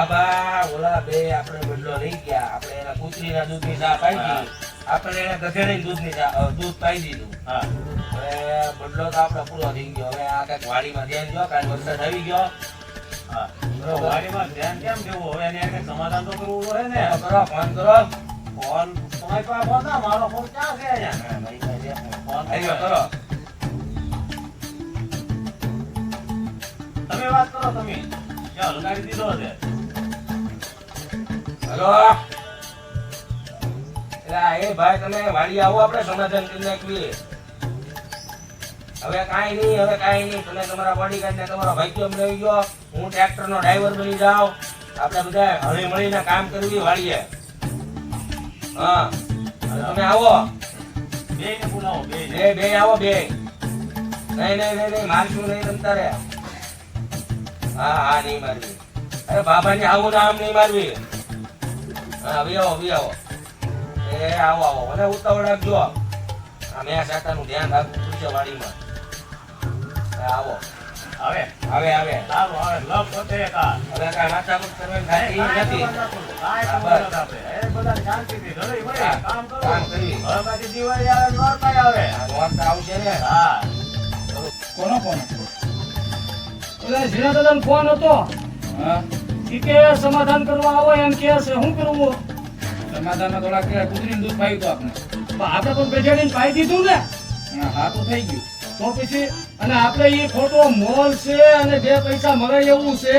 બાબા ઓલા બે આપણે બદલો લઈ ગયા. આપણે એના કૂતરીના દૂધની ચા પાઈ દીધી આપણે એને ગધેડી દૂધની ચા દૂધ પાઈ દીધું. હા. હવે બદલો તો આપણે પૂરો થઈ ગયો. હવે આ કંઈક વાડીમાં ધ્યાન ગયો કાલ વરસાદ આવી ગયો. હા. વાડીમાં ધ્યાન કેમ દેવું? હવે એને એને સમાધાન તો કરવું પડે ને. કરો ફોન કરો. ફોન તમારી પાસે ફોન ના મારો ફોન ક્યાં છે અહીંયા? ફોન કરો. તમે વાત કરો તમે. ક્યાં લગાડી દીધો છે? હલો. એલા, એ ભાઈ તમે વાડી આવો આપણે સમાધાન કરી નાખીએ. હવે કાંઈ નહીં હવે કાંઈ નહીં. તમે તમારા બોડીગાર્ડ ને તમારો ભાઈઓ આવી ગયો હું ટ્રેક્ટર નો ડ્રાઈવર બની જાઉં. આપણે બધા હળી મળીને કામ કરવી વાડીએ. હા. તમે આવો. બે ને બોલાવો બે બે આવો બે નહીં નહીં નહીં નહીં મારશું નહીં તમતા રે? હા હા નહીં મારવી. અરે બાબાને આવું નામ નહીં મારવી. હા વી આવો વી આવો. એ આવો આવો. મને ઉતાવળ રાખજો. આ મેં સાતાનું ધ્યાન રાખવું પડશે વાડીમાં. હા, આવો. હવે? આવે આવે સારું હવે લપ પોતે કા હવે કાંઈ માથાકૂટ કરવાની થતી નથી. ખબર નથી આપણે. એ બધા શાંતિથી ઘરે હા, કામ કરો. કામ કરવી. હવે પાછી દિવાળી આવે, નોરતાઈ આવે. આ નોરતા આવશે ને. હા. કોનો ફોન હતો? ઓલા ઝીણા દાદાનો ફોન હતો. હા. ઈ કે સમાધાન કરવા આવો એમ કે છે. શું કરવું સમાધાનમાં થોડા કે કૂતરીનું દૂધ પાયું હતું આપણે. પણ આપણે પણ બેજાડીને પાઈ દીધું ને? હા, તો થઈ ગયું. તો પછી અને આપણે એ ખોટો મોલ છે અને બે પૈસા મળે એવું છે.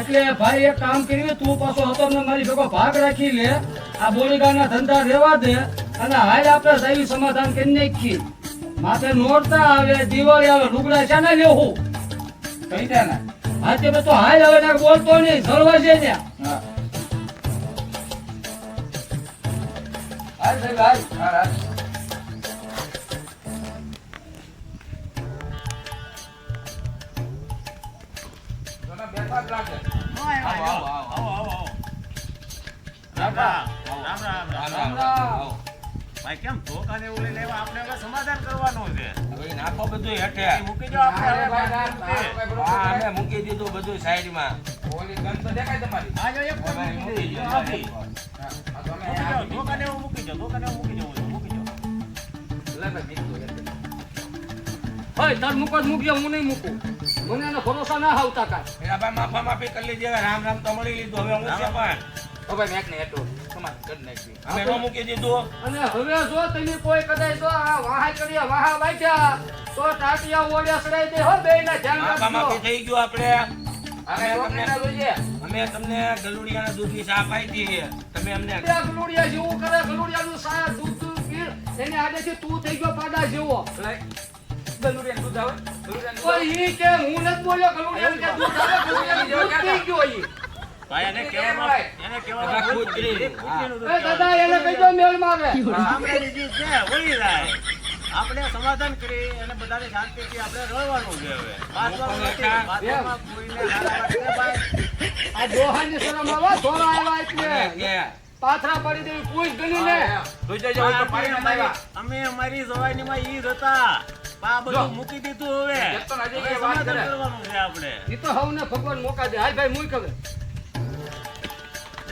એટલે ભાઈ એક કામ કર્યું તું પાછો હતો મારી ભેગો ભાગ રાખી લે. આ બોલીગાના ધંધા રહેવા દે અને હાલ આપણે સાહેબ સમાધાન કરી નાખી માથે નોરતા આવે દિવાળી આવે લુગડા ને લેવું. કઈ ત્યાં ના હા તે હાલ હવે ના બોલતો નહીં સરવા છે ને હાલ સાહેબ હાલ. હાલ હાલ. તમે બે પાંચ લાગે આવો, આવો, આવો, આવો, આવો. રામ રામ. રામ રામ, રામ રામ. ભાઈ કેમ ધોકા ને એવું લઈને આપણે હવે સમાધાન કરવાનું છે. હવે નાખો બધું હેઠે. મૂકી દો આપણે હવે ભાઈ હા અમે મૂકી દીધું બધું સાઈડમાં. ઓલી ગન તો દેખાય તમારી. હા જો એક પણ મૂકી દીધું. નથી. મૂકી દો, ધોકા એવું મૂકી દો, ધોકા એવું મૂકી દો, મૂકી દો. લે ભાઈ, બીજું તાર મૂકો જ મૂકજો હું નહીં મૂકું. મને ભરોસા ના આવતા કાંઈ. ભાઈ માફા માફી કરી લીધી રામ રામ તો મળી લીધું. હવે હું છે પણ? ઓ ભાઈ મેક ને હેઠું સમાન કરી નાખી અમે નો મૂકી દીધું અને હવે જો તમે કોઈ કદાચ જો આ વાહા કરીએ વાહા વાગ્યા તો ટાટિયા ઓળ્યા સડાઈ દે હો બે ના ધ્યાન માફા માફી થઈ ગયું આપણે. અમે અમે તમને જોઈએ. અમે તમને ગલુડિયાના દૂધની ચા પાઈ હતી તમે અમને ગલુડિયા જેવું કરે ગલુડિયાનું સાયા દૂધ દૂધ પીર એને આડેથી તું થઈ ગયો પાડા જેવો. દૂધ આવે? ગલુડિયાનું ઈ કે હું નથી બોલ્યો ગલુડિયાનું કે દૂધ આવે ગલુડિયાનું દૂધ પી ગયો ઈ ભાઈ એને મૂકી દાદા એને કહી દો મેળ મારે ગામડાની જીત છે, વળી જાય. આપણે સમાધાન કરી અને બધાને શાંતિથી આપણે રહેવાનું છે હવે. વાંચવાનું નથી. વાંચવામાં કોઈને ના લાગે ભાઈ. આ દોહાની શરમ આવે ધોરા આવ્યા એટલે. પાથરા પડી દેવી પૂછ ગણી ને અમે અમારી- જવાની માં ઈ હતા. બધું મૂકી દીધું હવે. સમાધાન કરવાનું છે આપણે. ઈ તો હવને ભગવાન મોકા દે. હાલ ભાઈ મુઈ કવે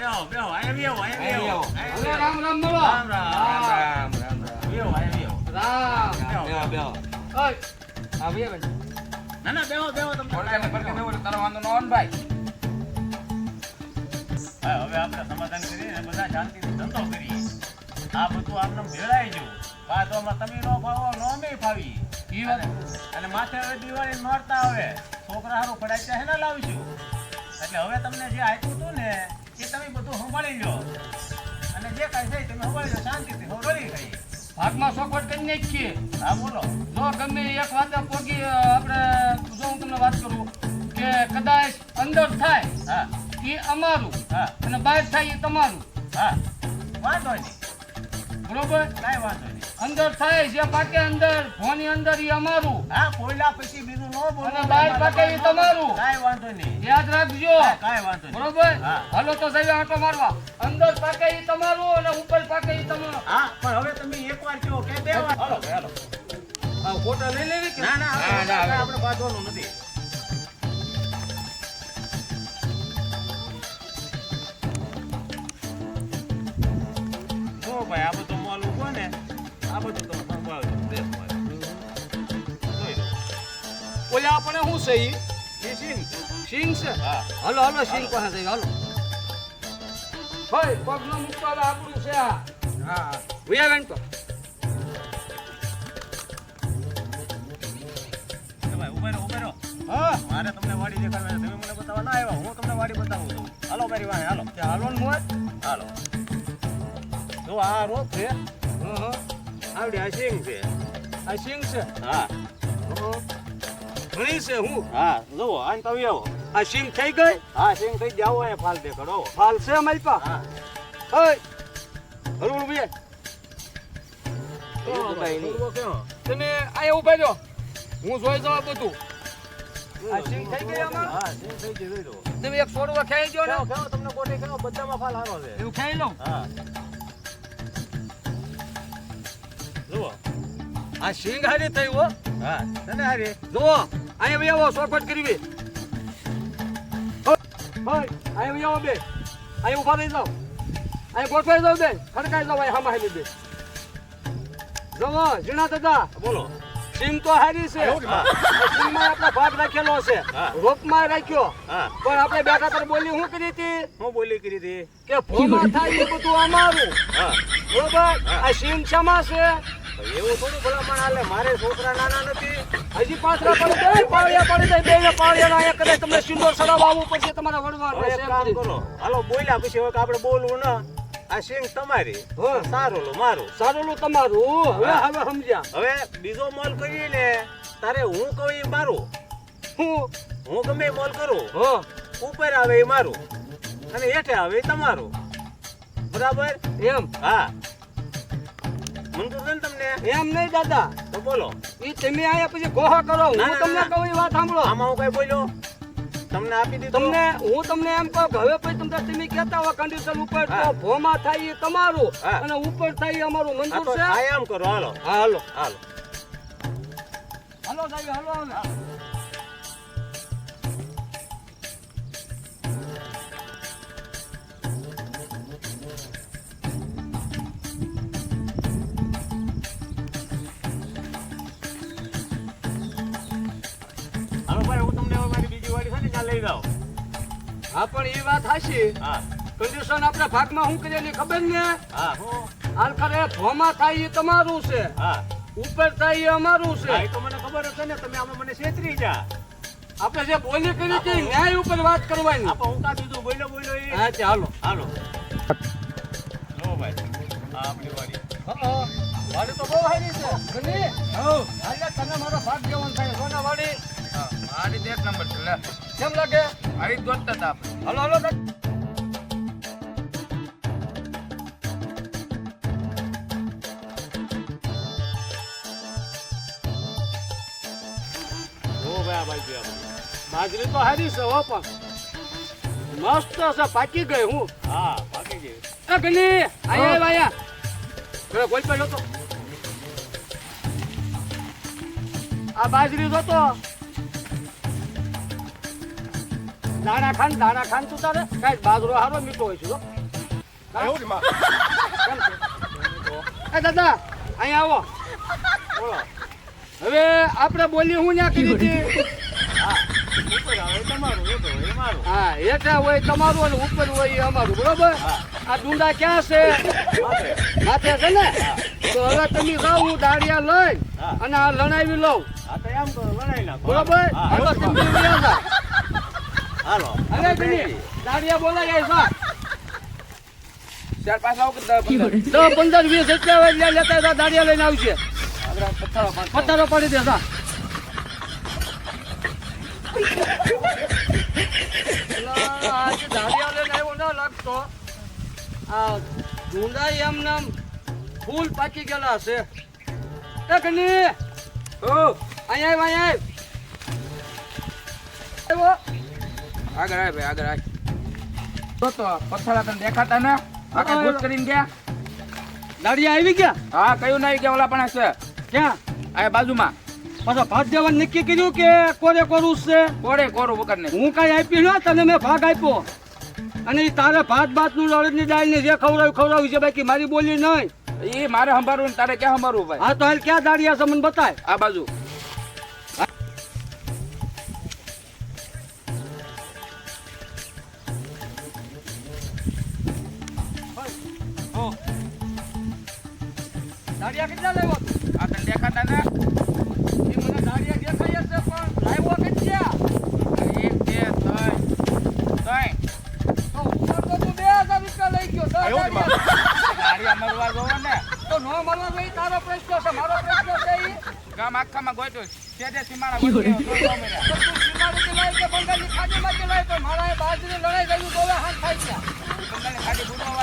બેહો બેહો અહીંયા બેહો અહીંયા બેહો. અહીંયા રામ રામ બોલો રામ રામ રામ રામ રામ રામ બેહો અહીંયા બેહો. રામ. બેહો બેહો. ઓય હા ભાઈ ભાઈ ના ના બેહો બેહો તમને ઓળખાને પડકે બેહો તારો વાંધો ન આવે ભાઈ. હવે આપણે સમાધાન કરીએ ને બધા શાંતિથી ધંધો કરીએ. આ બધું આપણે ભેળાઈ બાદમાં તમે નો ભાવો નો અમે ફાવી ઈ વાત અને માથે હવે દિવાળી નોરતા આવે. છોકરા હારું ફડાઈ છે ના લાવીશું. એટલે હવે તમને જે આપ્યું હતું ને એ તમે બધું સંભાળી લો. અને જે કાંઈ થાય તમે સંભાળી લો શાંતિથી. સંભાળી ખાઈએ ભાગમાં કરી નાખીએ. હા બોલો. જો ગમે એક વાત પોગી આપણે જો હું તમને વાત કરું કે કદાચ અંદર થાય હા. એ અમારું હા. અને બહાર થાય એ તમારું. હા. વાંધો નહીં. બરોબર? કાંઈ વાંધો નહીં. અંદર થાય જે પાકે અંદર ભોની અંદર ઈ અમારું. હા કોયલા પછી બીજું નો બોલો અને બહાર પાકે એ તમારું. કાંઈ વાંધો નહીં. યાદ રાખજો. કાંઈ વાંધો નહીં. બરોબર? હાલો તો સાહેબ આટો મારવા. અંદર પાકે એ તમારું અને ઉપર પાકે એ તમારું. હા પણ હવે તમે એકવાર કહો કે બે વાર. હાલો હાલો. હા ફોટા લઈ લેવી કે? ના ના આપણે બાંધવાનું નથી. ભાઈ આ બધું છે આપણે શું છે ઈ? એ સિંગ સિંગ છે? હા. હલો હલો સિંગ પાસે જઈ હલો. ભાઈ પગનો મુકતા આપણું છે આ. હા. ઉયા વેણ તો. ઉભેરો ઉભેરો હા. મારે તમને વાડી દેખાડવા તમે મને બતાવવા ના આવ્યા હું તમને વાડી બતાવું છું. હાલો મારી વાહે હાલો. હાલો ને મોજ હાલો. જો આ રોપ છે. આવડી આ સિંગ છે. આ સિંગ છે? હા. હં. ઘણી છે હું? હા જુઓ આને તમે આવો. આ સિંગ થઈ ગઈ? હા સિંગ થઈ જાવ એ ફાલ દેખાડો ફાલ છે અમારી પા હા. બે. થોડુંક કેવો? તમે અહીંયા ઊભા રહ્યો હું જોઈ જાઉં બધું. આ સિંગ થઈ ગઈ હા સિંગ થઈ ગઈ તમે એક છોડવા ખાઈ ગયો ને? કેવો તમને કોઠે કેવો બધામાં ફાલ હારો છે. એવું ખાઈ લઉં હા. આ સિંગ હારી થઈ હો? હા. તને હારી? જો અહીંયા બી આવો શોર્ટકટ કરવી ભાઈ અહીંયા બી આવો બે. અહીંયા ઊભા રહી જાઓ. અહીંયા ગોઠવાઈ જાવ બે. ખડકાઈ જાવ અહીંયા હામા હાલી બે. જુઓ જીણા દાદા. બોલો. સિંગ તો હારી છે. સિંગમાં આપણે ભાગ રાખેલો છે. રોપમાં રાખ્યો. પણ આપણે બેઠા તર બોલી હું કરી હતી? હું બોલી કરી હતી? કે ભોમાં થાય એ બધું અમારું. બરોબર? આ સિંગ શામાં છે? એવું થોડું ભલામણ હાલે. મારે છોકરા નાના નથી. હજી પાછળ પડી જાય. પાળિયા પડી જાય. બેને પાળિયા અહીંયા કદાચ તમને સિંદોર સડાવવા આવવું પડશે તમારા વડવા એક કામ કરો. હાલો બોલ્યા પછી હવે આપણે બોલવું ના. આ સિંગ તમારી. હા. સારું લો મારું. સારું તમારું. હવે હવે સમજ્યા. હવે બીજો મોલ કરીને તારે હું કહું એ મારું. હું? હું ગમે મોલ કરું. હો. ઉપર આવે એ મારું. અને હેઠે આવે એ તમારું. બરાબર? એમ? હા. તમને એમ નહીં દાદા. તો બોલો. ઈ તમે આયા પછી ગોહા કરો. હું તમને. કહું એ વાત સાંભળો. આમાં હું કઈ બોલ્યો? તમને આપી દીધું. તમને હું તમને એમ કહું કે હવે પછી તમને તમે કહેતા હોય કન્ડિશન ઉપર તો. ભોમાં થાય એ તમારું અને ઉપર થાય અમારું મંજૂર છે. આ એમ કરો. હાલો. હાલો. હાલો. હાલો સાહેબ હાલો. લઈ જાઓ. હા પણ એ વાત હાશી હા. કન્ડિશન આપણે ભાગમાં શું ને ખબર ને? હા. હું હાલ ખરે ભોમાં થાય એ તમારું છે. હા. ઉપર થાય એ અમારું હા, છે એ તો મને ખબર હશે ને તમે આમાં મને છેતરી જા આપણે જે બોલી કરી કે ન્યાય ઉપર વાત કરવાની. આપો હું કા દીધું બોલ્યો બોલો એ. હા ચાલો હાલો. હાલો. લો ભાઈ આ આપણી વાડી. વાડી તો બહુ સારી છે. ગની હાલે તને મારો ભાગ જેવન થાય. સોના વાડી? મારી એક નંબર છે. લે. કેમ લાગે? મારી ગોતતા હતા આપણે. હાલો હાલો. બાજરી તો હારી છે હો પણ મસ્ત છે પાકી ગઈ હું. હા પાકી ગઈ. એ ગની આયા આયા. પેલો કોઈ પેલો તો આ બાજરી જોતો. દાણા ખાન દાણા ખાન તું તારે કાંઈ બાજરો હારો મીઠો હોય છે. હા? એ દાદા અહીંયા આવો. બોલો. હવે આપણે બોલી હું ન્યા કરી હતી? હા હેઠા હોય તમારું અને ઉપર હોય એ અમારું બરોબર? આ ડુંડા ક્યાં છે? માથે. છે ને? તો હવે તમે જાઓ હું દાળિયા લઈ અને આ લણાવી લઉં. બરોબર? હા, તમે. હાલો. અરે ગણી, દાળિયા બોલાય એ જા ચાર પાંચ આવો કે દસ પંદર વીસ એટલે હવે લે- લેતા જા, દાળિયા લઈને આવશે. પથ્થરો પાડી દે સા દાળિયા લઈને આવ્યો ના લાગતો. આ ડુંડા એમ નામ ફૂલ પાકી ગયેલા છે એ ગણી ઓ અહીંયા આવ, અહીંયા આવ્યો? આગળ આય ભાઈ આગળ આય. તો તો પથ્થરા તને દેખાતા ને? આ કઈ ભૂત કરીને ગયા? દાડિયા આવી ગયા? હા કયું નહીં ગયા ઓલા પણ છે ક્યાં? આ બાજુમાં. પાછો ભાત દેવાનું નક્કી કર્યું કે કોરે કોરું છે? કોડે કોરું વગર ને હું કઈ આપી ના તને મેં ભાગ આપ્યો. અને તારે ભાત ભાતનું અડદની દાળ ને જે ખવડાવ્યું ખવડાવ્યું છે બાકી મારી બોલી નહીં એ મારે સંભાળવું ને તારે ક્યાં સંભાળવું ભાઈ? હા તો હાલ ક્યાં દાડિયા છે મને બતાય. આ બાજુ. આ તને દેખાતા ને. એ મને દાડિયા એક બે ત્રણ ત્રણ. તો લઈ ગયો દાડિયા. મળવા જોવો તો નો મળવા જોઈએ તારો પ્રશ્ન છે મારો છે એ ગામ આખામાં ગોટ્યો તે જે સીમાડા ગોટ્યો તું સીમાડે લાય કે બંગાળની ખાડીમાં કે લાય પણ મારા બાજરી લડાઈ ગયું ગોવા હાથ થાય છે બંગાળની ખાડી બુડવા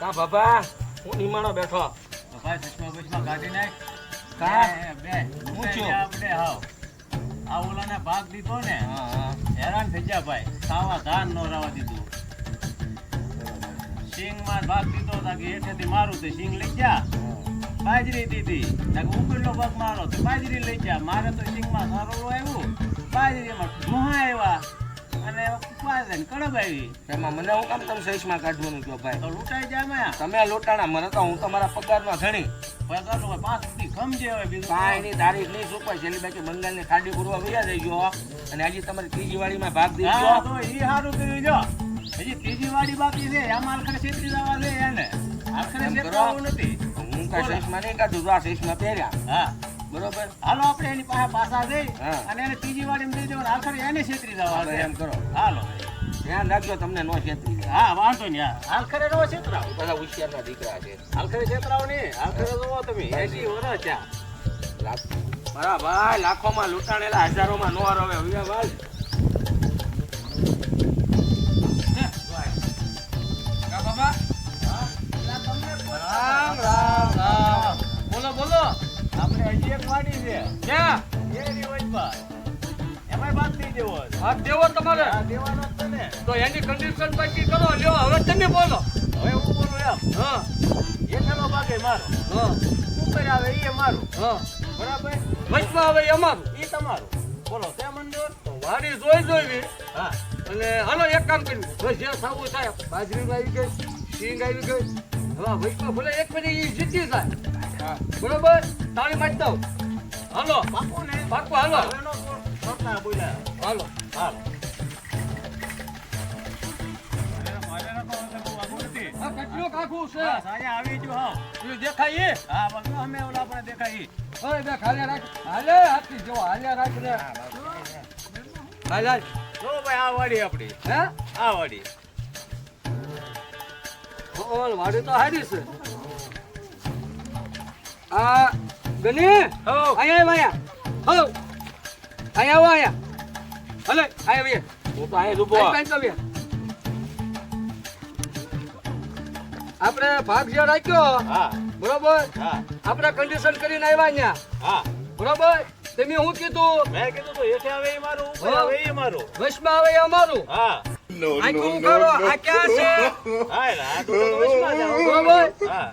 કા બાબા? હું નિમાણો બેઠો. ભાઈ ચશ્મા બચમાં કાઢી નાખ. કા? બે, હું છું? બે આપણે હાવ. આ ઓલાને ભાગ દીધો ને. હેરાન થઈ ગયા ભાઈ. ખાવા ધાન નો રાવા દીધું. સિંગમાં ભાગ દીધો તા કે છે મારું તે સિંગ લઈ ગયા. બાજરી દીધી. તાકે ઉપરનો ભાગ મારો તો બાજરી લઈ ગયા. મારે તો સિંગમાં સારો આવ્યું. બાજરીમાં ધુહા આવ્યા. અને બાજરી કડબ આવી. એમાં મને હું કામ તમે સહીશમાં કાઢવાનું કહો ભાઈ? તો લૂંટાઈ જાય મેં તમે લોટાણા મને તો હું તમારા પગારમાં ઘણી પૈસા પાંચ સુધી ખમજે હવે બીજું કાંઈ નહીં તારીખ નહીં સુપાય છેલ્લી બાકી બંગાળની ખાડી પૂરવા વયા જઈ ગયો. અને હજી તમારી ત્રીજી વાડીમાં ભાગ દીધો ગયો. તો ઈ હારું કર્યું જો. હજી ત્રીજી વાડી બાકી છે. આમાં આખરે છેતરી જવા દે એને. આખરે એમ કરો. નથી. હું કાંઈ સહીશમાં નહીં કાઢું આ સહીશમાં પહેર્યા? હા. બરોબર? હાલો આપણે એની પાસે પાછા જઈ અને એને ત્રીજી વાડીમાં દઈ દેવાનું આખરે એને છેતરી જવા હવે એમ કરો. હાલો. ધ્યાન રાખજો તમને નો છેતરી હા વાંધો નહીં હા. આખરે નો છેતરાવ. બધા હોશિયારના દીકરા છે. હાલખરે છેતરાવ નહીં. આખરે જોવો તમે એસી વર્ષ ચા ભાઈ લાખોમાં લૂંટાણેલા હજારોમાં નો રવે દેવો તમારે હા તો એની કન્ડિશન પછી કરો લ્યો હવે તમે બોલો હવે હું બોલું એમ હા હેઠળનો ભાગ એ મારો હા ઉપર આવે એ મારું હા બરાબર વચમાં એ અમારું એ તમારું બોલો તે મંજૂર વાડી જોઈ જોઈ હા અને હાલો એક કામ કર્યું જે થવું થાય બાજરી આવી ગઈ સિંગ આવી ગઈ હવે વચમાં ભલે એક મિનિટ એ જીતી જાય બરોબર? તાળી મારી દઉં. હાલો. પાકું હાલો. હાલો. હાલો. કેટલું કાકું છે. આવી ગયું હા. દેખાય હા બસ અમે ઓલા પણ દેખાય ઓય બે ખાલી રાખ. હાલે હાથી જો હાલે રાખ રે. હાલ જો ભાઈ આ વાડી આપણી હે? આ વાડી. ઓલ વાડી તો હારી છે. આ ગની? આયા આયા હો. અહીંયા આવો અહીંયા હલે અહીંયા બે હું તો તો બે આપણે ભાગ જે રાખ્યો હા. બરોબર? હા. આપણે કન્ડિશન કરીને આવ્યા અહીંયા. હા. બરોબર? તમે હું કીધું? મેં કીધું તો હેઠે આવે એ મારું ઉપર આવે એ મારું. વશમાં આવે એ અમારું. હા. આ શું કરો આ ક્યાં છે? હા આ તો તો વચમાં જ બરોબર હા.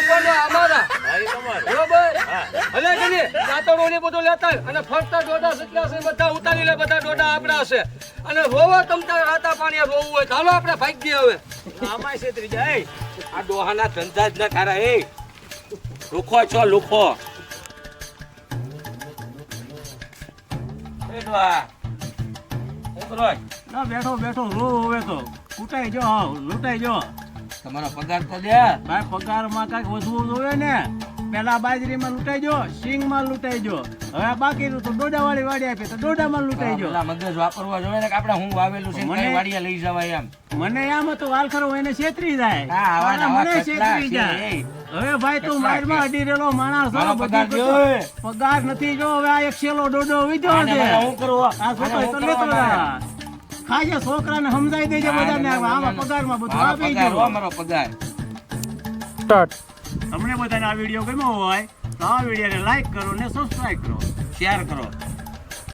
તો અમારા. હા એ બરોબર હા. ભલે ગણી ને બધું લેતા અને ફરતા ડોડા સટલા છે બધા ઉતારી લે બધા ડોડા આપણા છે. અને રોવા તમતા આતા પાણી રોવું હોય તો હાલો આપણે ભાગીએ હવે. આમાંય ત્રીજા આ ડોહાના ધંધા જ ના ખારા એ. લુખો છો લુખો. એ ડોહા. કરો ના બેઠો બેઠો રો હવે તો. કૂટાઈ જો લૂંટાઈ જો તમારો પગાર તો દે ભાઈ પગારમાં કાંઈક વધવું જોઈએ ને? પેલા બાજરીમાં લૂંટાઈ જો સિંગમાં લૂંટાઈ જો હવે બાકીનું તો ડોડાવાળી વાડી આપી તો ડોડામાં લૂંટાઈ જો મગજ વાપરવા જોઈએ ને આપણે હું વાવેલું છે મને- વાડીએ લઈ જવાય એમ. મને આમ હતું વાલખરો એને છેતરી જાય. હા, આવા ને અને આવા મને છેતરી જાય. હવે ભાઈ તું મારમાં અડી રહેલો માણસ પગાર નથી જો હવે આ એક છેલો ડોડો વિધો છે. હું કરું આ છોકરો તો લેતો ખાજે છોકરાને સમજાવી દેજે બધાને આમાં પગારમાં બધું આપી પગાર અમારો પગાર મારો પગાર. તમને બધાને આ વીડિયો ગમ્યો હોય તો આ વિડીયોને લાઈક કરો ને સબસ્ક્રાઇબ કરો શેર કરો.